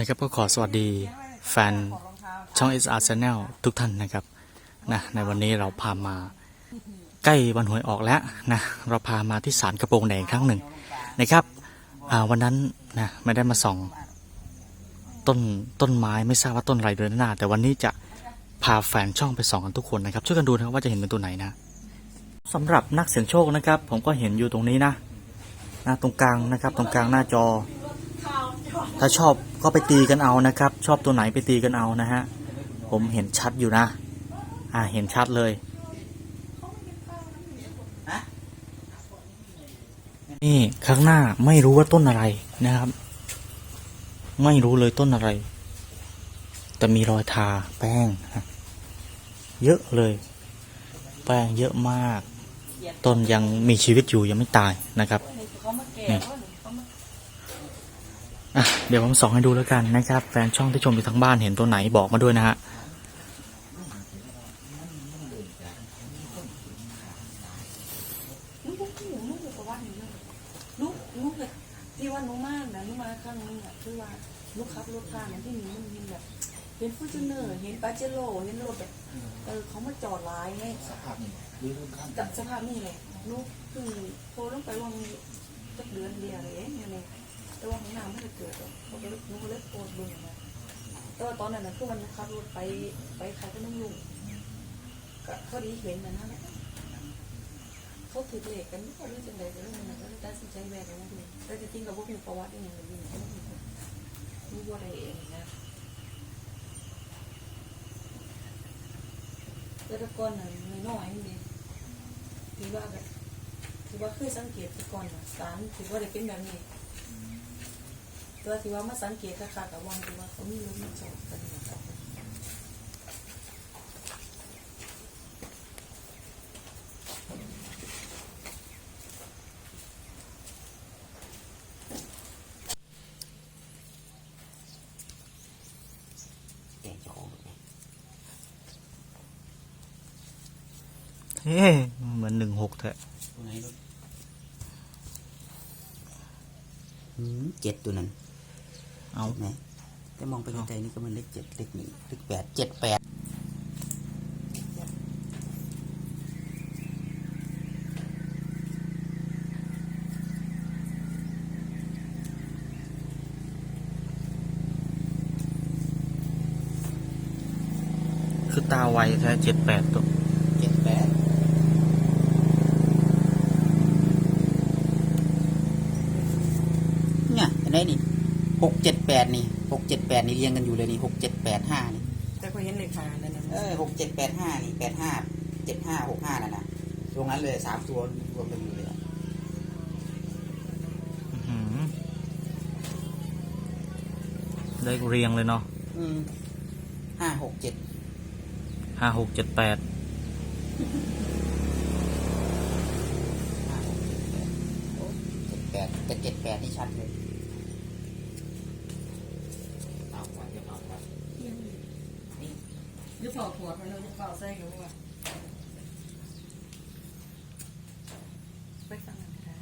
นะครับก็ขอสวัสดีแฟนช่อง SR Channel ทุกท่านนะครับนะในวันนี้เราพามาใกล้วันหวยออกแล้วนะเราพามาที่ศาลกระโปรงแดงครั้งหนึ่งนะครับวันนั้นนะไม่ได้มาส่องต้นต้นไม้ไม่ทราบว่าต้นอะไรเดินหน้า แต่วันนี้จะพาแฟนช่องไปส่องกันทุกคนนะครับช่วยกันดูนะครับว่าจะเห็นเป็นตัวไหนนะสำหรับนักเสี่ยงโชคนะครับ ผมก็เห็นอยู่ตรงนี้นะนะตรงกลางนะครับ ตรงกลางหน้าจอ ถ้าชอบก็ไปตีกันเอานะครับ ชอบตัวไหนไปตีกันเอานะฮะ ผมเห็นชัดอยู่นะ อ่าเห็นชัดเลย นี่ข้างหน้าไม่รู้ว่าต้นอะไรนะครับ ไม่รู้เลยต้นอะไร แต่มีรอยทาแป้ง เยอะเลย แป้งเยอะมาก ต้นยังมีชีวิตอยู่ยังไม่ตายนะครับนี่ เดี๋ยวผมส่องให้ดูแล้วกันนะครับ แฟนช่องที่ชมอยู่ทั้งบ้านเห็นตัวไหนบอกมาด้วยนะฮะลูกลูกหนูลูกอยู่กับวัดนี่เลยลูกลูกแบบที่ว่าหนูมากนะหนูมาครั้งนึงอะคือว่าลูกขับรถผ่านนะที่นี่มันมีแบบเห็นฟูจูเนอร์เห็นปาเจโร่เห็นรถแบบเออเขามาจอดร้ายไงสภาพนี่หรือข้กับสภาพนี่เลยลูกคือโทรลงไปวังจักเดือนเดียวเลยเนี่ยเลย แต่ว่าของน้ำไม่ได้เกิดหรอกเขาก็เลยหนูก็เลยโกรธเบึ้งนะแต่ว่าตอนนั้นนะคือมันขับรถไปไปขายขนมลุงก็พอดีเห็นนะนั่นแหละเขาถือเลขกันเขาเรื่องจังใดก็เรื่องนั้นก็เลยตัดสินใจแบกกันะดูแต่จริงๆกับพวกมีประวัติอย่างเงี้ยอยู่เขาไม่มีรู้ว่าอะไรเองนะแต่ตะกอนน่ะน้อยๆนี่ถือว่าแบบถือว่าเคยสังเกตตะกอนน่ะสารถือว่าได้เป็นแบบนี้ ตัวถือว่ามาสังเกตค่ะกับวังถือว่าเขามีรู้มีจอบกันนะครับเจ้าขอเฮ้เหมือนหนึ่งหกเถอะเจ็ดตัวนั้น เอาไหมแต่มองไปไกลๆนี่ก็มันเลขเจ็ดเลขหนึ่งเลขแปดเจ็ดแปดคือตาไวแค่เจ็ดแปดตัว เจ็ดแปดเนี่ยเห็นไหมนี่หก เจ็ดแปดนี่หกเจ็ดแปดนี่เรียงกันอยู่เลยนี่หกเจ็ดแปดห้านี่แต่ก็เห็นเลขหานั่นนะเออหกเจ็ดแปดห้านี่แปดห้าเจ็ดห้าหกห้านั่นนะตรงนั้นเลยสามตัวรวมกันอยู่เลยอะอื้อหือได้เรียงเลยเนาะอืมห้าหกเจ็ดห้าหกเจ็ดแปดห้าหกเจ็ดแปดโอ้เจ็ดแปดแต่เจ็ดแปดนี่ชัดเลยเอาไว้จะเอาไว้ หรือเปล่าขวดมันเลยหรือเปล่าใส่กันว่าไปฟังกันได้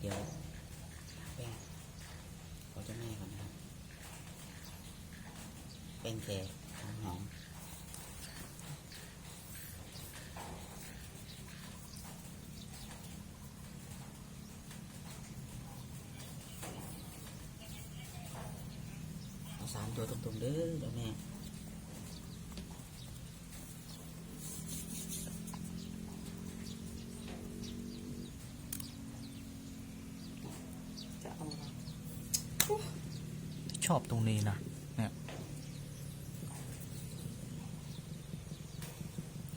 เดี๋ยวแป้งเขาจะแม่ก่อนนะครับเป็นแค่หอมหอมเอา สามตัวตรงๆเด้อเดี๋ยวแม่จะเอาชอบตรงนี้นะเนี่ย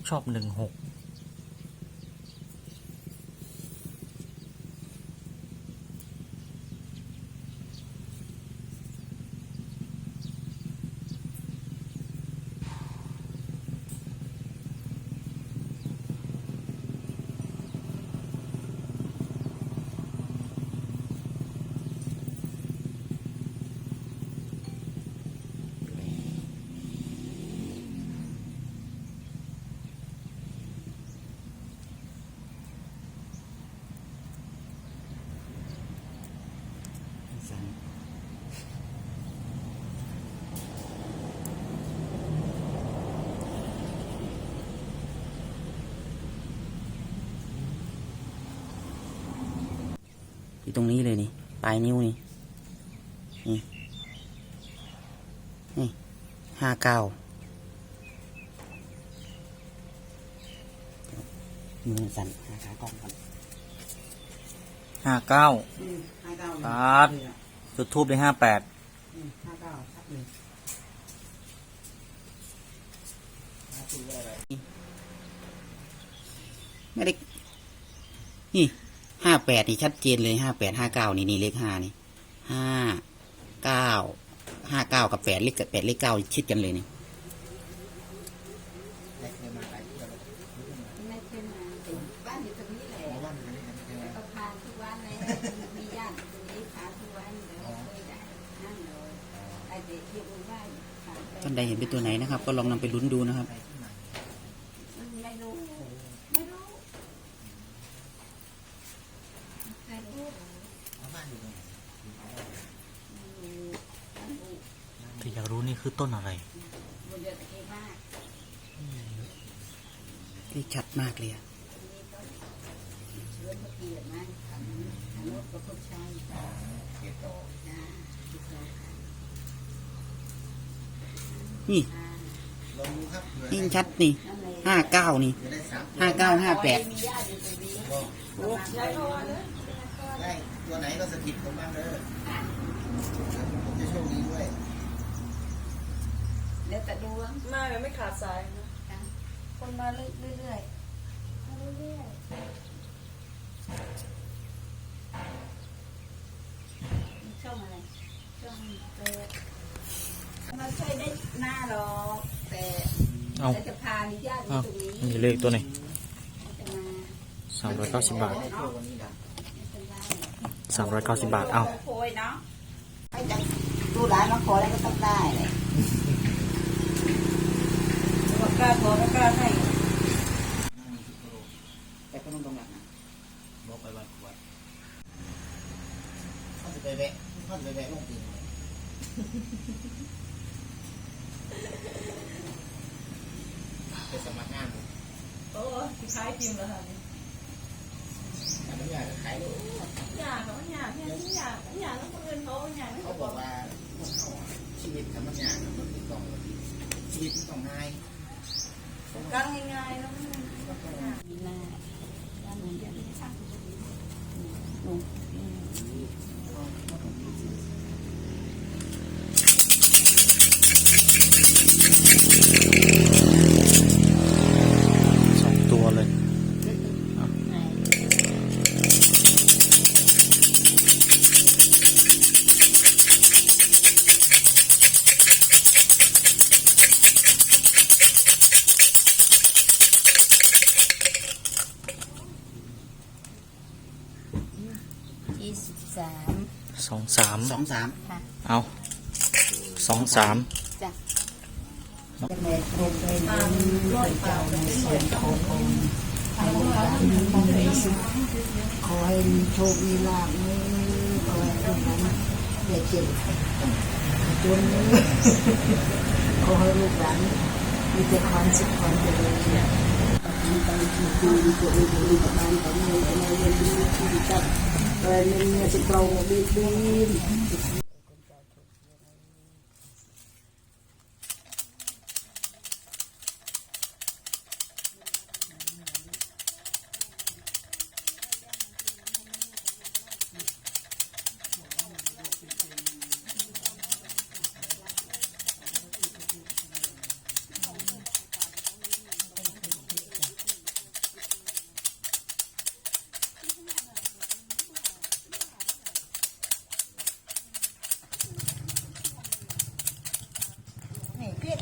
ชอบหนึ่งหก อยู่ตรงนี้เลยนี่ปลายนิ้วนี่นี่นี่ห้าเก้ามือสั่นหาขากล้องก่อนห้าเก้าห้าเก้าครับจุดทูบได้ห้าแปดห้าเก้าชัดเลยไม่ได้นี่ ห้าแปดนี่ชัดเจนเลยห้าแปดห้าเก้านี่นี่เลขห้านี่ห้าเก้าห้าเก้ากับแปดเลขแปดเลขเก้าชิดกันเลยนี่ไม่เคยมาบ้านอยู่ตรงนี้แหละก็พานทุกวันเลยมีญาติตรงนี้พาทุกวันเดี๋ยวไปได้นั่นเลยไอเด็กที่รู้ว่าพานท่านใดเห็นเป็นตัวไหนนะครับ ก็ลองนำไปลุ้นดูนะครับ มันไม่รู้ไม่รู้ใครพูด ถ้าอยากรู้นี่คือต้นอะไรนี่ชัดมากเลยนี่นี่ชัดนี่ห้าเก้านี่ห้าเก้าห้าแปด ติอยู่ตรงนี้ย้ายเข้ามาเลยได้ตัวไหนก็สถิตผมบ้างเด้อผมจะโชคดีด้วย แล้วแต่ดวงมาแบบไม่ขาดสายนะคนมาเรื่อยๆมาเรื่อยๆช่องอะไรช่องเปิดมาช่วยได้หน้าหรอกแต่เอาแต่จะพานิญาติอยู่เอาตรงนี้มีเลขตัวไหนจะมาสามร้อยเก้าสิบบาทไม่เป็นไร สามร้อยเก้าสิบบาท เอาโพยเนาะให้จะดูร้านมาขออะไรก็ต้องได้เลยว่ากล้าขอแล้วกล้าให้แต่ก็ต้องตรงหลักนะบอกไปวันขวดท่านจะไปแวะท่านจะไปแวะลงตีนเลยไปสมัครงานโอ้ขายจิมแล้วค่ะ อนุญากขายลูกอยากเขาอยากเนี่อยากอยากแล้วคนอื่นเขาอยากไม่เขาบอกว่าเขาชีวิตธรรมชาติมันต้องชีวิตต้องง่ายกั้งง่ายๆแล้วมีหน้าด้านนี้เดี๋ยวนี้ช่างอืม สามสองสามเอาสองสามจ้ะแม่ครูเป็นร้อยเจ้าในส่วนขององค์ให้ลูกหลานมีสุขขอให้มีโชคมีลาภนี้ขอให้ทุกท่านอย่าเจ็บจนขอให้ลูกหลานมีแต่ความสุขความเจริญมีไปที่ดีตัวเองดีประมาณต่อเนื่องในเรื่องนี้ที่จัด เออเนื้อจ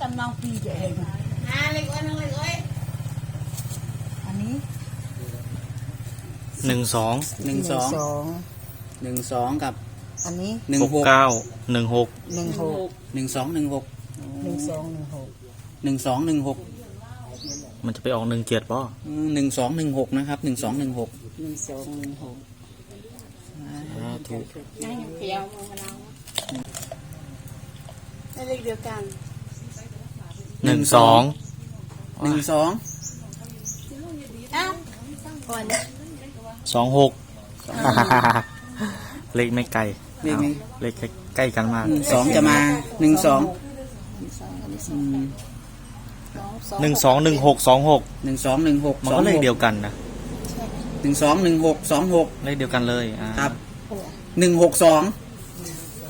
ะเกลาดีดีนี่เพี่กำลังปีจะเองอ่าเล็กอ้วนเล็กอ้วนอันนี้หนึ่งสองหนึ่งสองสองหนึ่งสองกับอันนี้หนึ่งหกหกเก้าหนึ่งหกหนึ่งหกหนึ่งสองหนึ่งหกหนึ่งสองหนึ่งหกหนึ่งสองหนึ่งหกมันจะไปออกหนึ่งเจ็ดป่ะหนึ่งสองหนึ่งหกนะครับหนึ่งสองหนึ่งหกหนึ่งสองหนึ่งหกถูกนั่งเพียวมือมะนาวไม่เล็กเดียวกัน หนึ่งสองหนึ่งสองอ้าวก่อนสองหกเลขไม่ไกลเลขไม่เลขใกล้กันมากหนึ่งสองจะมาหนึ่งสองอืมหนึ่งสองหนึ่งหกสองหกหนึ่งสองหนึ่งหกมันสองก็เลหขกเดียวกันนะหนึ่งสองหนึ่งหกสองหกเลขเดียวกันเลยอ่าครับหนึ่งหกสองอ